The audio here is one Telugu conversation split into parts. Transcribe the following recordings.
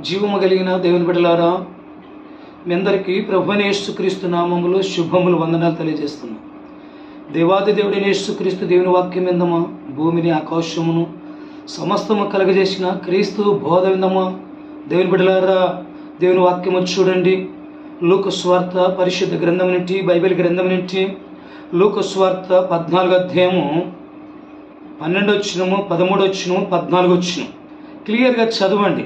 జీవము కలిగిన దేవుని బిడ్డలారా మీ అందరికీ ప్రభుని యేసుక్రీస్తు నామములు శుభములు వందనాలు తెలియజేస్తున్నాం. దేవాది దేవుడైన యేసుక్రీస్తు దేవుని వాక్యం విందమా? భూమిని ఆకాశమును సమస్తము కలగజేసిన క్రీస్తు బోధ విందమా? దేవుని బిడ్డలారా దేవుని వాక్యము చూడండి. లోక స్వార్థ పరిశుద్ధ గ్రంథం నుండి బైబిల్ గ్రంథం నుండి లోక స్వార్థ పద్నాలుగు అధ్యాయము పన్నెండు వచ్చినము పదమూడు వచ్చినము పద్నాలుగు వచ్చిన క్లియర్గా చదవండి.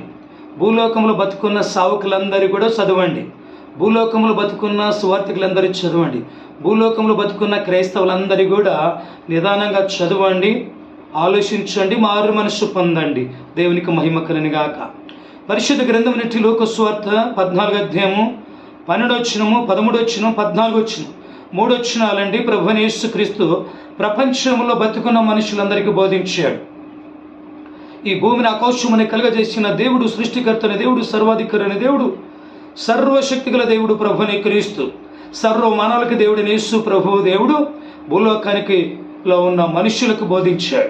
భూలోకంలో బతుకున్న సావుకులందరూ కూడా చదవండి. భూలోకంలో బతుకున్న సువార్థికులందరూ చదవండి. భూలోకంలో బతుకున్న క్రైస్తవులందరూ కూడా నిదానంగా చదవండి. ఆలోచించండి. మారు మనసు పొందండి. దేవునికి మహిమ కలని గాక. పరిశుద్ధ గ్రంథం నుండి లోక స్వార్థ పద్నాలుగు అధ్యాయము పన్నెండొచ్చినము వచ్చినము పదమూడు వచ్చిన పద్నాలుగు వచ్చిన మూడు ప్రపంచంలో బతుకున్న మనుషులందరికీ బోధించాడు. ఈ భూమిని ఆకాశముని కలుగజేసిన దేవుడు సృష్టికర్తని దేవుడు సర్వాధికారైన దేవుడు సర్వశక్తిగల దేవుడు ప్రభుని క్రీస్తు సర్వ మానవులకి దేవుడిని యేసు ప్రభు దేవుడు భూలోకానికి లో ఉన్న మనుషులకు బోధించాడు.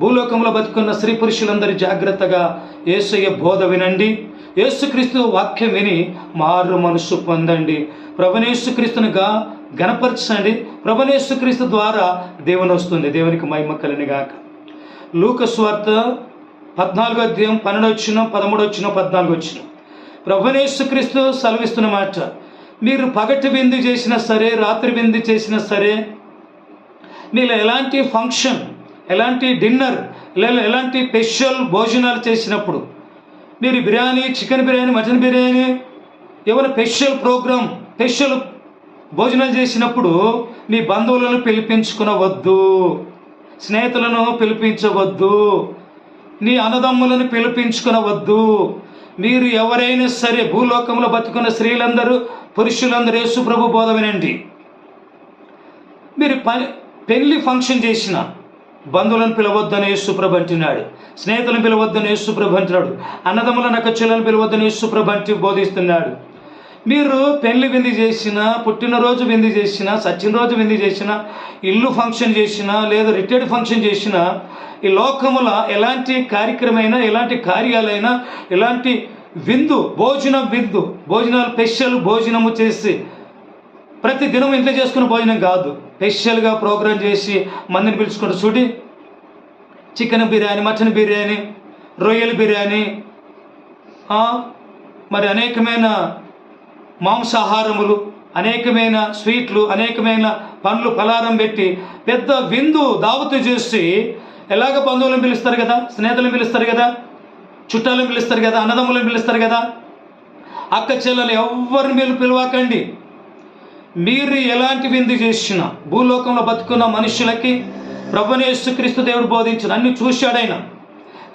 భూలోకంలో బతుకున్న స్త్రీ పురుషులందరి జాగ్రత్తగా ఏసయ్య బోధ వినండి. యేసుక్రీస్తు వాక్యం విని మారు మనసు పొందండి. ప్రభునేసుక్రీస్తునిగా గణపరచండి. ప్రభునేసుక్రీస్తు ద్వారా దేవుని వస్తుంది. దేవునికి మహిమ కలిని గాక. పద్నాలుగో అధ్యాయం పన్నెండు వచ్చిన పదమూడు వచ్చిన పద్నాలుగు వచ్చిన ప్రభునేసుక్రీస్తు సెలవిస్తున్న మాట మీరు పగటి బిందు చేసినా సరే రాత్రి బిందు చేసినా సరే మీరు ఎలాంటి ఫంక్షన్ ఎలాంటి డిన్నర్ లేదా ఎలాంటి స్పెషల్ భోజనాలు చేసినప్పుడు మీరు బిర్యానీ చికెన్ బిర్యానీ మటన్ బిర్యానీ ఏమైనా స్పెషల్ ప్రోగ్రామ్ స్పెషల్ భోజనాలు చేసినప్పుడు మీ బంధువులను పిలిపించుకునవద్దు స్నేహితులను పిలిపించవద్దు నీ అన్నదమ్ములను పిలిపించుకునవద్దు. మీరు ఎవరైనా సరే భూలోకంలో బతుకున్న స్త్రీలందరూ పురుషులందరూ యేసు ప్రభు బోధ వినండి మీరు పని పెళ్ళి ఫంక్షన్ చేసిన బంధువులను పిలవద్దని యేసుప్రభ అంటున్నాడు. స్నేహితులను పిలవద్దని యేసుప్రభ అంటున్నాడు. అన్నదమ్ముల నకచ్చులను పిలవద్దని యేసుప్రభ అంటూ బోధిస్తున్నాడు. మీరు పెళ్ళి విందు చేసిన పుట్టినరోజు విందు చేసిన సచ్చినరోజు విందు చేసిన ఇల్లు ఫంక్షన్ చేసిన లేదా రిటైర్డ్ ఫంక్షన్ చేసినా ఈ లోకముల ఎలాంటి కార్యక్రమైనా ఎలాంటి కార్యాలైనా ఎలాంటి విందు భోజనం విందు భోజనాలు స్పెషల్ భోజనము చేసి ప్రతి దినం ఇంట్లో చేసుకున్న భోజనం కాదు. స్పెషల్గా ప్రోగ్రాం చేసి మందిని పిలుచుకుంటూ చూడి చికెన్ బిర్యానీ మటన్ బిర్యానీ రొయ్యల బిర్యానీ మరి అనేకమైన మాంసాహారములు అనేకమైన స్వీట్లు అనేకమైన పండ్లు పలారం పెట్టి పెద్ద విందు దావతు చేసి ఎలాగ బంధువులను పిలుస్తారు కదా? స్నేహితులను పిలుస్తారు కదా? చుట్టాలను పిలుస్తారు కదా? అన్నదమ్ములను పిలుస్తారు కదా? అక్క చెల్లెలు ఎవరిని మీరు పిలవకండి. మీరు ఎలాంటి విందు చేసినా భూలోకంలో బతుకున్న మనుషులకి ప్రభుని యేసుక్రీస్తు దేవుడు బోధించిన అన్ని చూశాడైనా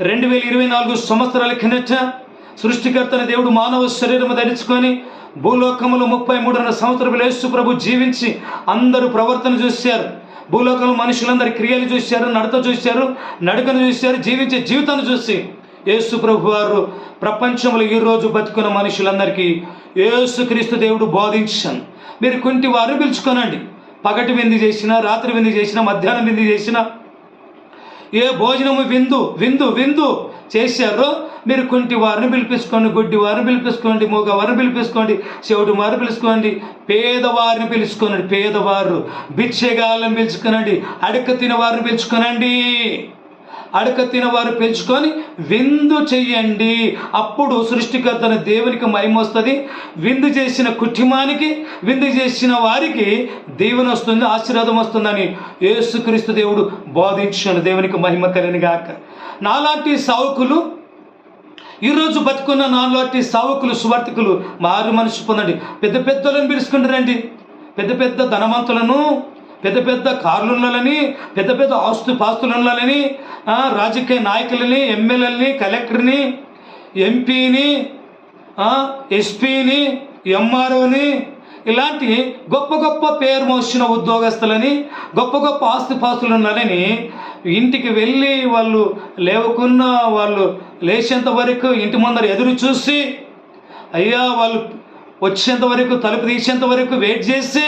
రెండు వేల ఇరవై నాలుగు సంవత్సరాల కిందట సృష్టికర్తన దేవుడు మానవ శరీరము ధరించుకొని భూలోకములు ముప్పై మూడున్నర సంవత్సరం యేసు ప్రభు జీవించి అందరూ ప్రవర్తన చూశారు. భూలోకంలో మనుషులందరి క్రియలు చూశారు నడత చూశారు నడకను చూశారు జీవించే జీవితాన్ని చూసి యేసు ప్రభు వారు ప్రపంచంలో ఈరోజు బతుకున్న మనుషులందరికీ యేసుక్రీస్తు దేవుడు బోధించాను. మీరు కుంటి వారు పిలుచుకోనండి. పగటి విందు చేసినా రాత్రి విందు చేసినా మధ్యాహ్నం విందు చేసినా ఏ భోజనము విందు విందు విందు చేశారో మీరు కుంటి వారిని పిలిపించుకోండి గుడ్డి వారిని పిలిపించుకోండి మూగవారిని పిలిపించుకోండి చెవిటి వారిని పిలుచుకోండి పేదవారిని పిలుచుకోనండి పేదవారు. బిచ్చగాళ్ళని పిలుచుకోనండి అడక తిన వారిని పిలుచుకోనండి. అడక తినవారు పెంచుకొని విందు చెయ్యండి. అప్పుడు సృష్టికర్తన దేవునికి మహిమ వస్తుంది. విందు చేసిన కుటుంబానికి విందు చేసిన వారికి దేవుని వస్తుంది ఆశీర్వాదం వస్తుందని యేసుక్రీస్తు దేవుడు బోధించాను దేవునికి మహిమ కలిగిన గాక నాలాంటి సావుకులు ఈరోజు బతుకున్న నాలుగు సావుకులు సువార్థికులు మారు మనసు పొందండి. పెద్ద పెద్దలను పిలుచుకుంటారండి. పెద్ద పెద్ద ధనవంతులను పెద్ద పెద్ద కార్లున్నలని పెద్ద పెద్ద ఆస్తు పాస్తులున్నలని రాజకీయ నాయకులని ఎమ్మెల్యేలని కలెక్టర్ని ఎంపీని ఎస్పీని ఎంఆర్ఓని ఇలాంటి గొప్ప గొప్ప పేరు మోసిన ఉద్యోగస్తులని గొప్ప గొప్ప ఆస్తిపాస్తులు ఉన్నారని ఇంటికి వెళ్ళి వాళ్ళు లేవకున్న వాళ్ళు లేచేంత వరకు ఇంటి ముందర ఎదురు చూసి అయ్యా వాళ్ళు వచ్చేంత వరకు తలుపు తీసేంత వరకు వెయిట్ చేసి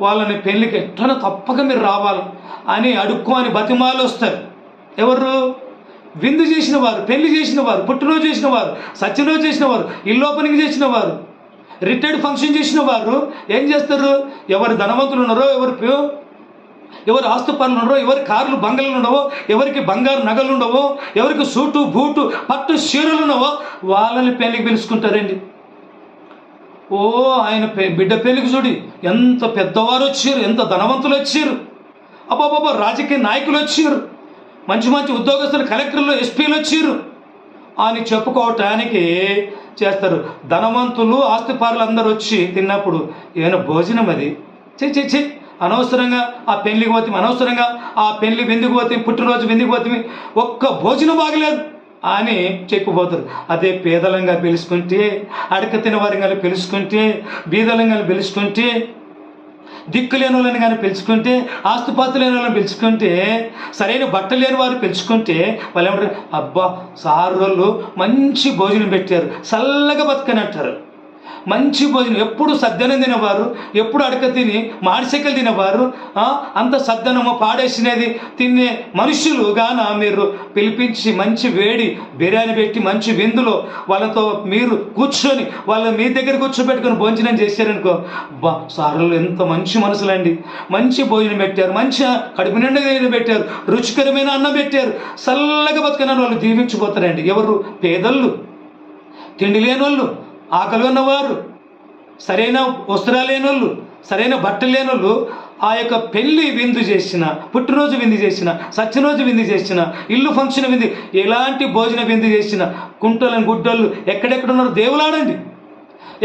వాళ్ళని పెళ్ళికి ఎట్లా తప్పక మీరు రావాలి అని అడుక్కోని బతిమాలు వస్తారు. ఎవరు? విందు చేసిన వారు పెళ్ళి చేసిన వారు పుట్టినరోజు చేసిన వారు సత్యరోజు చేసిన వారు ఇల్లు ఓపెనింగ్ చేసిన వారు. రిటైర్డ్ ఫంక్షన్ చేసిన వారు ఏం చేస్తారు? ఎవరు ధనవంతులు ఉన్నారో ఎవరు పే- ఆస్తు పనులు ఉన్నారో ఎవరి కార్లు బంగళలు ఉండవో ఎవరికి బంగారు నగలు ఉండవో ఎవరికి సూటు బూటు పట్టు చీరలు ఉండవో వాళ్ళని పెళ్ళికి పిలుచుకుంటారండి. ఓ ఆయన బిడ్డ పెళ్ళికి చూడి ఎంత పెద్దవారు వచ్చారు ఎంత ధనవంతులు వచ్చారు. అబ్బాబాబా రాజకీయ నాయకులు వచ్చారు. మంచి మంచి ఉద్యోగస్తులు కలెక్టర్లు ఎస్పీలు వచ్చారు. అని చెప్పుకోవటానికి చేస్తారు. ధనవంతులు ఆస్తిపారులు అందరూ వచ్చి తిన్నప్పుడు ఏమైనా భోజనం అది? చే చి అనవసరంగా ఆ పెళ్ళికి పోతే అనవసరంగా ఆ పెళ్ళి వెందుకు పోతే పుట్టినరోజు వెందుకు పోతే ఒక్క భోజనం బాగలేదు అని చెప్పిపోతారు. అదే పేదలంగా పిలుచుకుంటే అడక తినవారిగా పిలుచుకుంటే బీదలంగా పిలుచుకుంటే దిక్కు లేని వాళ్ళని కానీ పిలుచుకుంటే ఆస్తుపాస్తు లేని వాళ్ళని పిలుచుకుంటే సరైన బట్ట లేని వారు పిలుచుకుంటే వాళ్ళు ఏమంటారు అబ్బా సారు వాళ్ళు మంచి భోజనం పెట్టారు చల్లగా బతకని అంటారు. మంచి భోజనం. ఎప్పుడు సద్దనం తినేవారు? ఎప్పుడు అడక తిని మాడిసెక్కలు తినేవారు? అంత సద్దనము పాడేసినది తినే మనుషులు గాన మీరు? పిలిపించి మంచి వేడి బిర్యానీ పెట్టి మంచి విందులో వాళ్ళతో మీరు కూర్చొని వాళ్ళ మీ దగ్గర కూర్చోబెట్టుకొని భోజనం చేశారనుకో బా సార్లు ఎంత మంచి మనసులండి. మంచి భోజనం పెట్టారు మంచి కడుపు నిండా పెట్టారు రుచికరమైన అన్నం పెట్టారు. చల్లగా బతుకున్న వాళ్ళు దీవించిపోతారండి. ఎవరు? పేదళ్ళు. తిండి లేని వాళ్ళు ఆకలి ఉన్నవారు సరైన వస్త్రాలు లేని వాళ్ళు సరైన బట్టలు లేని వాళ్ళు ఆ యొక్క పెళ్ళి విందు చేసిన పుట్టినరోజు విందు చేసిన సత్యరోజు విందు చేసిన ఇల్లు ఫంక్షన్ విందు ఎలాంటి భోజన విందు చేసిన కుంటలను గుడ్డలు ఎక్కడెక్కడ ఉన్నారు దేవులాడండి.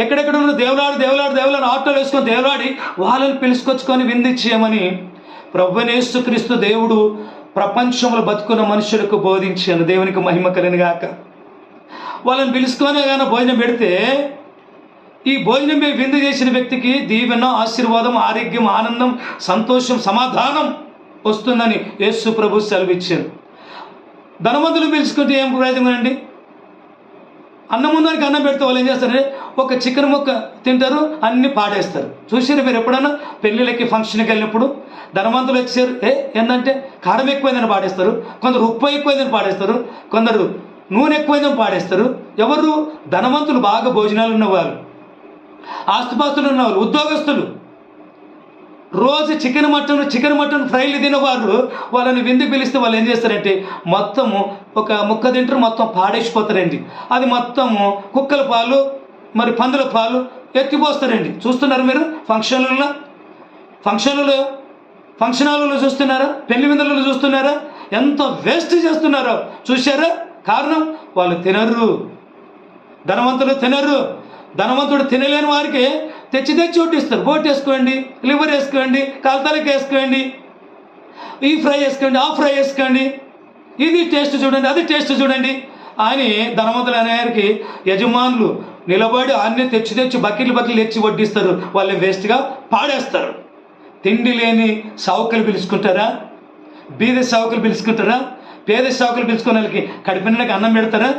ఎక్కడెక్కడ ఉన్నారు దేవులాడు దేవులాడు దేవులాడు ఆటోలు వేసుకొని దేవులాడి వాళ్ళని పిలుచుకొచ్చుకొని విందిచ్చేయమని ప్రభునేసు క్రీస్తు దేవుడు ప్రపంచంలో బతుకున్న మనుషులకు బోధించాను. దేవునికి మహిమ కలిగాక వాళ్ళని పిలుచుకొని కానీ భోజనం పెడితే ఈ భోజనం విందు చేసిన వ్యక్తికి దీవెన ఆశీర్వాదం ఆరోగ్యం ఆనందం సంతోషం సమాధానం వస్తుందని యేసు ప్రభు సెలవిచ్చారు. ధనవంతులు పిలుచుకుంటే ఏం ప్రయోజనం అండి? అన్నం ముందరికి అన్నం పెడితే వాళ్ళు ఏం చేస్తారు? ఒక చికెన్ ముక్క తింటారు అన్ని పాడేస్తారు. చూసారు మీరు ఎప్పుడైనా పెళ్ళిళ్ళకి ఫంక్షన్కి వెళ్ళినప్పుడు ధనవంతులు వచ్చారు. ఏ ఏంటంటే కారం ఎక్కువైందని పాడేస్తారు కొందరు ఉప్పు ఎక్కువైందని పాడేస్తారు కొందరు నూనె ఎక్కువైందని పాడేస్తారు. ఎవరు? ధనవంతులు బాగా భోజనాలు ఉన్నవారు. ఆస్తుపాస్తులు ఉన్నవాళ్ళు ఉద్యోగస్తులు. రోజు చికెన్ మటన్ చికెన్ మటన్ ఫ్రైలు తినేవారు. వాళ్ళని విందు పిలిస్తే వాళ్ళు ఏం చేస్తారంటే మొత్తము ఒక ముక్క తింటారు మొత్తం పాడేసిపోతారండి. అది మొత్తము కుక్కల పాలు మరి పందుల పాలు ఎత్తిపోస్తారండి. చూస్తున్నారు మీరు? ఫంక్షన్లలో? ఫంక్షన్లలో? ఫంక్షన్ హాల్లో చూస్తున్నారా? పెళ్ళి విందులలో చూస్తున్నారా? ఎంత వేస్ట్ చేస్తున్నారో. చూశారా? కారణం వాళ్ళు తినరు ధనవంతులు తినరు ధనవంతుడు తినలేని వారికి తెచ్చి తెచ్చి వడ్డిస్తారు. బోట్ వేసుకోండి లివర్ వేసుకోండి కాల్తలకి వేసుకోండి ఈ ఫ్రై వేసుకోండి ఆ ఫ్రై వేసుకోండి. ఇది టేస్ట్ చూడండి అది టేస్ట్ చూడండి. అని ధనవంతులు అనేవారికి యజమానులు నిలబడి అన్ని తెచ్చి తెచ్చి బకెట్లు బకెట్లు తెచ్చి వడ్డిస్తారు. వాళ్ళని వేస్ట్గా పాడేస్తారు. తిండి లేని సౌకలు పిలుచుకుంటారా? బీద సౌకలు పిలుచుకుంటారా? పేద సాకులు పిలుచుకునే వాళ్ళకి కడుపు నిండాకి అన్నం పెడతారా?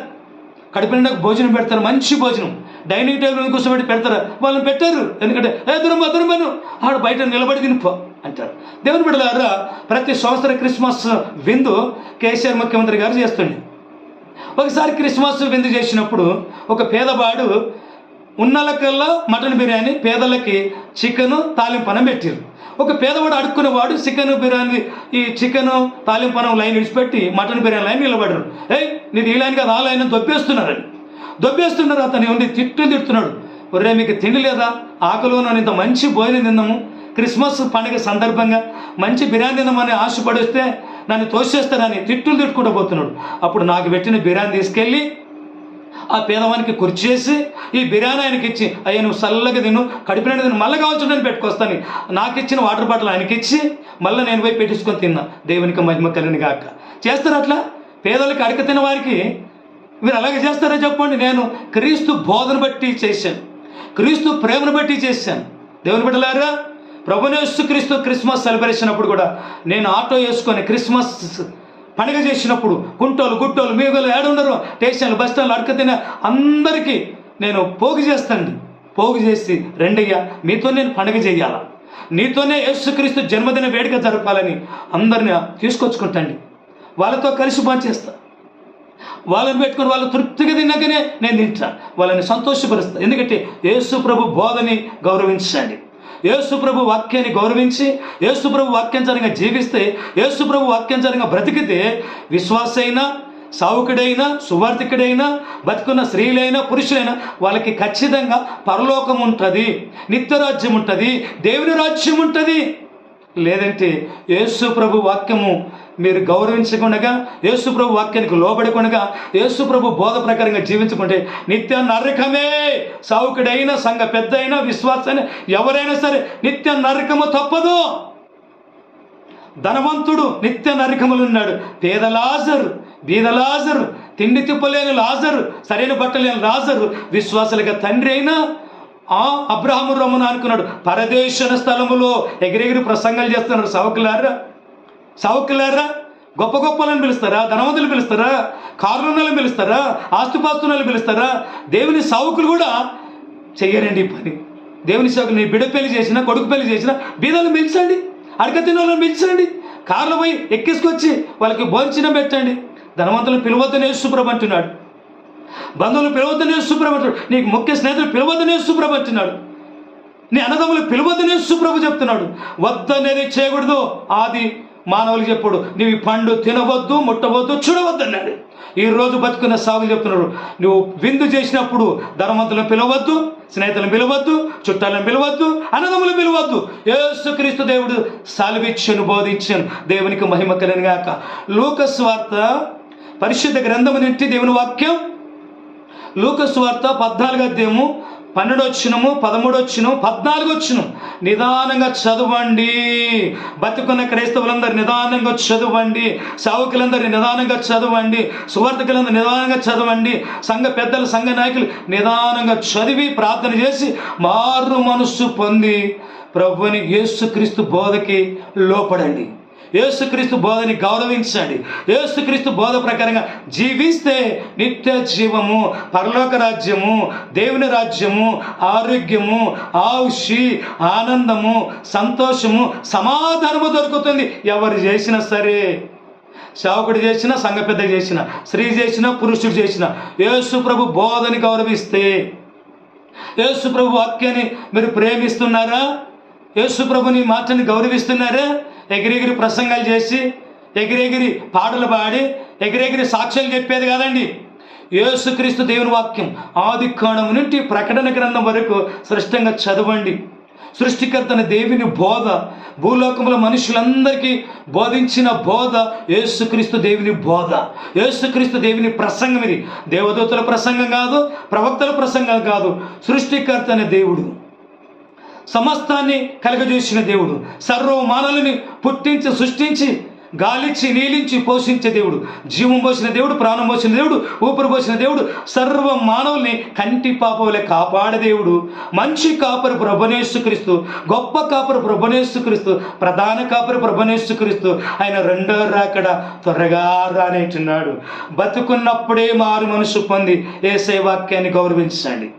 కడుపు నిండాకి భోజనం పెడతారు? మంచి భోజనం. డైనింగ్ టేబుల్ మీద కూర్చోబెట్టి పెడతారు? వాళ్ళని పెట్టారు. ఎందుకంటే ఏ దురమ్మ దురమ్మను ఆడ బయట నిలబడి తినిపో అంటారు. దేవుని బిడ్డలారా ప్రతి సంవత్సరం క్రిస్మస్ విందు కేసీఆర్ ముఖ్యమంత్రి గారు చేస్తుండే. ఒకసారి క్రిస్మస్ విందు చేసినప్పుడు ఒక పేదవాడు ఉన్నలకల్లో మటన్ బిర్యానీ పేదలకి చికెన్ తాలింపనం పెట్టారు. ఒక పేదవాడు అడుక్కునేవాడు చికెన్ బిర్యానీ ఈ చికెన్ తాలింపనం లైన్ విడిచిపెట్టి మటన్ బిర్యానీ లైన్ నిలబడరు. ఏయ్ నీది ఈ లైన్ కాదు ఆ లైన్ దొబ్బేస్తున్నారని. దొబ్బేస్తున్నారు అతను ఉండి తిట్టు తిడుతున్నాడు. ఒరే మీకు తిండి లేదా? ఆకలిలో ఇంత మంచి భోజనం తిన్నాము. క్రిస్మస్ పండుగ సందర్భంగా మంచి బిర్యానీ తిందామని ఆశపడిస్తే నన్ను తోసేస్తానని తిట్టులు తిట్టుకుంటూ పోతున్నాడు. అప్పుడు నాకు పెట్టిన బిర్యానీ తీసుకెళ్ళి ఆ పేదవానికి కుర్చేసి ఈ బిర్యానీ ఆయనకి ఇచ్చి అయ్యా నువ్వు చల్లగా తిను కడుపు నిండా తిను మళ్ళీ కావచ్చు నేను పెట్టుకొస్తాను. నాకు ఇచ్చిన వాటర్ బాటిల్ ఆయనకి ఇచ్చి మళ్ళీ నేను పోయి పెట్టించుకొని తిన్నా. దేవునికి మహిమ కలిని కాక చేస్తారు అట్లా? పేదలకు అడక తిన్న వారికి మీరు అలాగే చేస్తారా చెప్పండి. నేను క్రీస్తు బోధన బట్టి చేశాను. క్రీస్తు ప్రేమను బట్టి చేశాను. దేవుని బిడ్డలారా ప్రభునేస్తు క్రీస్తు క్రిస్మస్ సెలబ్రేషన్ అప్పుడు కూడా నేను ఆటో వేసుకొని క్రిస్మస్ పండుగ చేసినప్పుడు కుంటోలు గుట్టోలు మీగలు ఏడున్నారు స్టేషన్లు బస్ స్టాండ్లు అడక తిన అందరికీ నేను పోగు చేస్తాను పోగు చేసి రెండయ్యా మీతో నేను పండుగ చేయాలా? నీతోనే యేసుక్రీస్తు జన్మదిన వేడుక జరపాలని అందరిని తీసుకొచ్చుకుంటండి. వాళ్ళతో కలిసి పనిచేస్తా వాళ్ళని పెట్టుకొని వాళ్ళు తృప్తిగా తిన్నాకనే నేను తింటా. వాళ్ళని సంతోషపరుస్తా. ఎందుకంటే యేసు ప్రభు బోధని గౌరవించండి. ఏసుప్రభు వాక్యాన్ని గౌరవించి ఏసుప్రభు ప్రభు వాక్యానుసారంగా జీవిస్తే ఏసుప్రభు ప్రభు వాక్యానుసారంగా బ్రతికితే విశ్వాసైనా సావుకుడైనా సువార్థికుడైనా బతుకున్న స్త్రీలైనా పురుషులైనా వాళ్ళకి ఖచ్చితంగా పరలోకం ఉంటుంది నిత్యరాజ్యం ఉంటుంది దేవుని రాజ్యం ఉంటుంది. లేదంటే యేసు ప్రభు వాక్యము మీరు గౌరవించకుండగా యేసుప్రభు వాక్యానికి లోబడకుండగా యేసుప్రభు బోధ ప్రకారంగా జీవించుకుంటే నిత్య నరకమే. సావుకుడైనా సంఘ పెద్ద అయినా విశ్వాసైనా ఎవరైనా సరే నిత్య నరకము తప్పదు. ధనవంతుడు నిత్య నరకములు ఉన్నాడు. పేద లాజరు బీద లాజరు తిండి తిప్పలేని లాజరు సరైన బట్టలేని లాజరు విశ్వాసులుగా తండ్రి అయినా ఆ అబ్రహము రమ్మను అనుకున్నాడు. పరదేశన స్థలములో ఎగిరెగిరి ప్రసంగాలు చేస్తున్నాడు. సవకులారా సవకులారా గొప్ప గొప్పలను పిలుస్తారా ధనవంతులు పిలుస్తారా కారుణాలను పిలుస్తారా ఆస్తుపాస్తులను పిలుస్తారా? దేవుని సావుకులు కూడా చెయ్యరండి పని. దేవుని సేవకులు నీ బిడ్డ పెళ్ళి చేసినా కొడుకు పెళ్ళి చేసినా బీదాలను పిలిచండి అడగ తిన్నోళ్ళని పిలిచండి కార్లో పోయి ఎక్కేసుకొచ్చి వాళ్ళకి భోజనం పెట్టండి. ధనవంతులు పిలవద్దనే శుభ్రం అంటున్నాడు. బంధువులు పిలవద్దనే శుభ్రం అంటున్నాడు. నీకు ముఖ్య స్నేహితులు పిలవద్దనే శుభ్రం అంటున్నాడు. నీ అన్నదమ్ములు పిలవద్దనే సుప్రభు చెప్తున్నాడు. వద్దనేది చేయకూడదు. ఆది మానవులు చెప్పుడు నీవు పండు తినవద్దు ముట్టవద్దు చూడవద్దన్నాడు ఈ రోజు బతుకున్న సాగులు చెప్తున్నాడు నువ్వు విందు చేసినప్పుడు ధనవంతులను పిలవద్దు స్నేహితులను పిలవద్దు చుట్టాలను పిలవద్దు అన్నదమ్ములు పిలవద్దు. యేసుక్రీస్తు దేవుడు సాలివిచ్చను బోధించను దేవునికి మహిమ కలిగిన గాక. లూకస్వార్త పరిశుద్ధ గ్రంథము నుండి దేవుని వాక్యం. లూకస్వార్త పద్నాలుగు అధ్యాయము పన్నెండు వచ్చినము పదమూడు వచ్చిన పద్నాలుగు వచ్చిన నిదానంగా చదవండి. బతుకున్న క్రైస్తవులందరూ నిదానంగా చదవండి. సావుకులందరూ నిదానంగా చదవండి. సువర్తకులందరూ నిదానంగా చదవండి. సంఘ పెద్దలు సంఘ నాయకులు నిదానంగా చదివి ప్రార్థన చేసి మారు మనస్సు పొంది ప్రభుని యేసుక్రీస్తు బోధకి లోపడండి. యేసుక్రీస్తు బోధని గౌరవించండి. యేసుక్రీస్తు బోధ ప్రకారంగా జీవిస్తే నిత్య జీవము పరలోక రాజ్యము దేవుని రాజ్యము ఆరోగ్యము ఆయుషి ఆనందము సంతోషము సమాధానము దొరుకుతుంది. ఎవరు చేసినా సరే సేవకుడు చేసిన సంఘ పెద్ద చేసిన స్త్రీ చేసిన పురుషుడు చేసిన యేసు ప్రభు బోధని గౌరవిస్తే యేసు ప్రభు వాక్యాన్ని మీరు ప్రేమిస్తున్నారా? యేసు ప్రభుని మాటని గౌరవిస్తున్నారా? ఎగిరెగిరి ప్రసంగాలు చేసి ఎగిరెగిరి పాటలు పాడి ఎగిరెగిరి సాక్ష్యాలు చెప్పేది కాదండి. యేసుక్రీస్తు దేవుని వాక్యం ఆది కాణం నుండి ప్రకటన గ్రంథం వరకు స్పష్టంగా చదవండి. సృష్టికర్తన దేవుని బోధ భూలోకంలో మనుషులందరికీ బోధించిన బోధ యేసుక్రీస్తు దేవుని బోధ. యేసుక్రీస్తు దేవుని ప్రసంగం ఇది. దేవదూతల ప్రసంగం కాదు ప్రవక్తల ప్రసంగం కాదు. సృష్టికర్తన దేవుడు. సమస్తాన్ని కలగజేసిన దేవుడు. సర్వమానవులని పుట్టించి సృష్టించి గాలిచ్చి నీలించి పోషించే దేవుడు. జీవం పోసిన దేవుడు ప్రాణం పోసిన దేవుడు ఊపిరి పోసిన దేవుడు సర్వ మానవుల్ని కంటి పాపవులే కాపాడే దేవుడు. మంచి కాపరి ప్రభనేశ్వక్రీస్తు గొప్ప కాపరి ప్రభనేశ్వక్రీస్తు ప్రధాన కాపరి ప్రభనేశ్వక్రీస్తు ఆయన రెండో రాకడ త్వరగా రానేటున్నాడు బతుకున్నప్పుడే మారు మనసు పొంది ఏసే వాక్యాన్ని గౌరవించండి.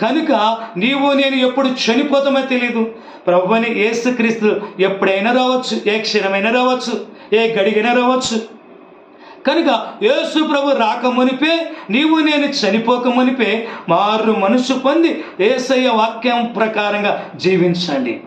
కనుక నీవు నేను ఎప్పుడు చనిపోతామో తెలియదు ప్రభుని యేసుక్రీస్తు ఎప్పుడైనా రావచ్చు ఏ క్షణమైనా రావచ్చు ఏ గడిగైనా రావచ్చు. కనుక యేసు ప్రభు రాకమునిపే నీవు నేను చనిపోకమునిపే మారు మనసు పొంది ఏసయ్య వాక్యం ప్రకారంగా జీవించండి.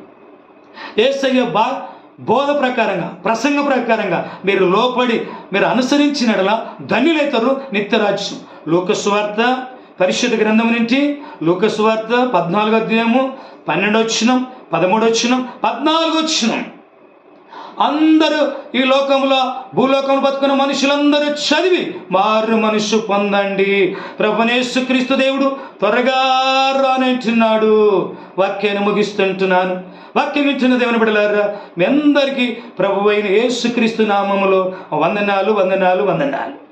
ఏసయ్య బా బోధ ప్రకారంగా ప్రసంగ ప్రకారంగా మీరు లోపడి మీరు అనుసరించినడలా ధన్యులైతారు నిత్యరాజ్యం. లోకస్వార్థ పరిశుద్ధ గ్రంథం నుంచి లోకస్వార్త పద్నాలుగో అధ్యాయము పన్నెండు వచ్చినం పదమూడు వచ్చినం పద్నాలుగు వచ్చినం అందరూ ఈ లోకంలో భూలోకంలో బతుకున్న మనుషులందరూ చదివి మారు మనుషు పొందండి. ప్రభునేసు క్రీస్తు దేవుడు త్వరగా రానంటున్నాడు వాక్యాన్ని ముగిస్తుంటున్నాను. వాక్యం ఇచ్చిన దేవుని బిడలారా మీ అందరికీ ప్రభు అయిన యేసుక్రీస్తు నామములో వందనాలు వందనాలు వందనాలు.